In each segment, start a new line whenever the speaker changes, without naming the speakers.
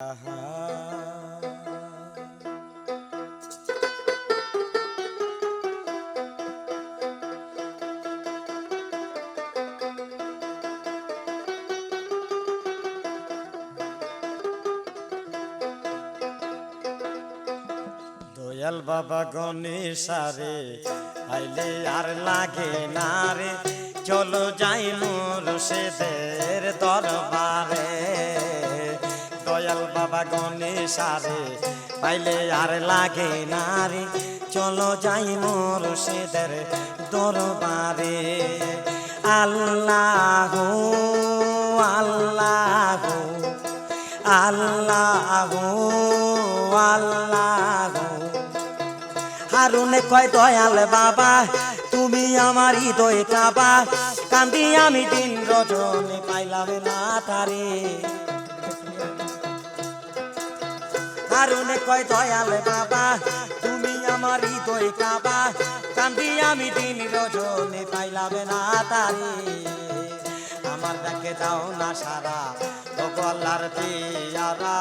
দয়াল বাবা গণেশারে আইলে আর লাগে না রে। চলো যাই মুর্শিদের দরবারে। বাবা গণেশারে পাইলে আর লাগে না রে। চলো যাই মুর্শিদের দরবারে। আল্লাহ আল্লাহ আল্লাহ আল্লাহ। হারুনে কয়, দয়াল বাবা, তুমি আমার হৃদয় কাবা কান্দি আমি দিন রজনী পাইলাম না তারে। হারুনে কয়, দয়াল বাবা, তুমি আমার হৃদয় কাবা। কান্দি আমি দিন রজনী পাইলাম না তারে। আমার ডাকে দাও না সারা গলার পিয়ারা।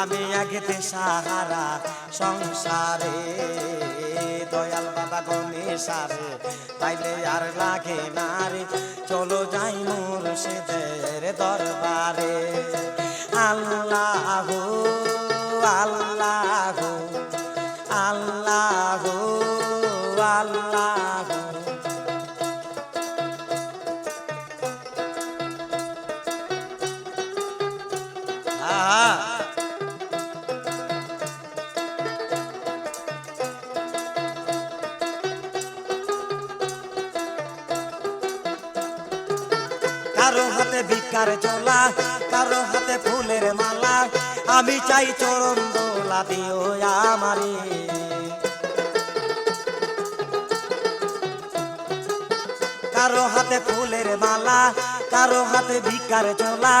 আমি আগে সাহারা সংসারে। দয়াল বাবা গণেশারে পাইলে আর লাগে না রে। চলো যাই মুর্শিদের দরবারে। আল্লাহ আল্লাহ আল্লাহ আল্লাহ। আহা। কারও হাতে ভিকার চোলা কারও হাতে ফুলের মালা আমি চাই চরণ দোলা আমারে। কারও হাতে ফুলের মালা, কারও হাতে ভিকার চলা,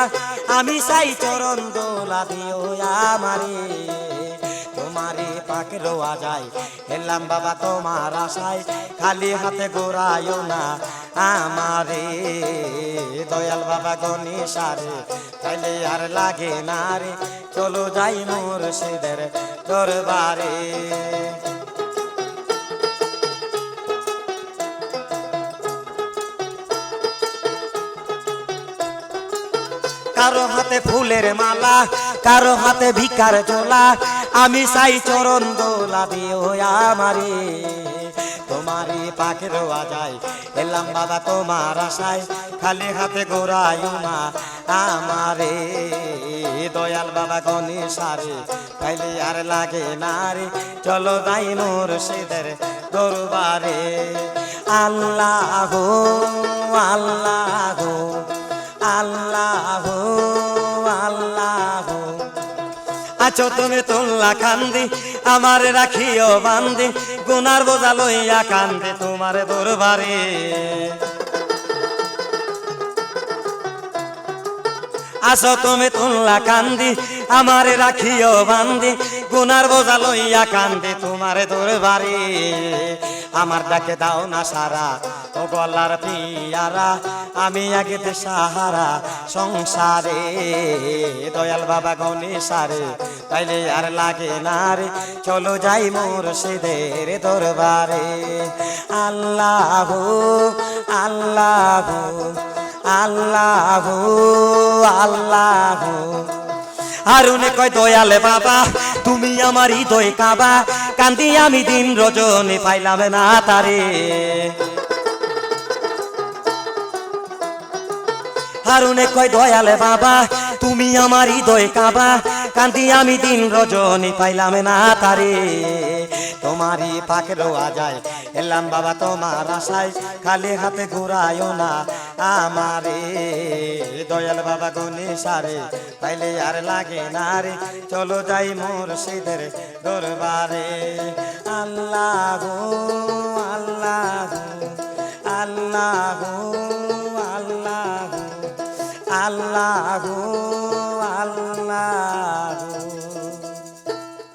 আমি চাই চরণ দোলা আমারে। তোমারে পাক রোয়া যায়, এলাম বাবা তোমার আশায়, খালি হাতে গোড়ায়ও না আমারে। দয়াল বাবা গণেশারে তাইলে আর লাগে না রে। চলো যাই মোর সেদের দরবারে। কারও হাতে ফুলের মালা, কারও হাতে ভিকার চোলা আমি চাই চরণ দোলা দিও আমারে। পাখি রোয়া যায় এলাম বাবা তোমার আশায়, খালি হাতে গোড়ায়ও না আমারে। দয়াল বাবা গণেশারে খাইলে আর লাগে না রে। চলো যাই মোর সেদের দরবারে। আল্লাহ আল্লাহ আল্লাহ আল্লাহ। আছো তুমি তুল্লা কান্দি আমার রাখিও বান্দি। গুনার বোঝা লইয়া কান্দি তোমার দরবারে। আসো তুমি তুল্লা কান্দি, আমার রাখিও বান্দি, গুনার বোঝা লইয়া কান্দি তোমার দরবারে। আমার ডাকে দাও না সারা, ও গলার পিয়ারা, আমি আগে সাহারা সংসারে। দয়াল বাবা গণেশারে তাইলে আর লাগে না রে। চলো যাই মোর সেদের দরবারে। আল্লাহ আল্লাহ আল্লাহ আল্লাহ। হারুনে কয়, দয়ালে বাবা, তুমি আমার হৃদয় কাবা। কান্দি আমি দিন রজনী পাইলাম না তারে। হারুনে কয়, দয়ালে বাবা, তুমি আমার হৃদয় কাবা। কান্দি আমি দিন রজনী পাইলাম না তারে। তোমারই পাখেরও রোয়া যায়, এলাম বাবা তোমার আশায়, খালি হাতে ঘুরায়ও না আমারে। দয়াল বাবা গনি সারে পাইলে আর লাগে না রে। চলো যাই মুর্শিদের দরবারে। আল্লাহ আল্লাহ আল্লাহ আল্লাহ আল্লাহ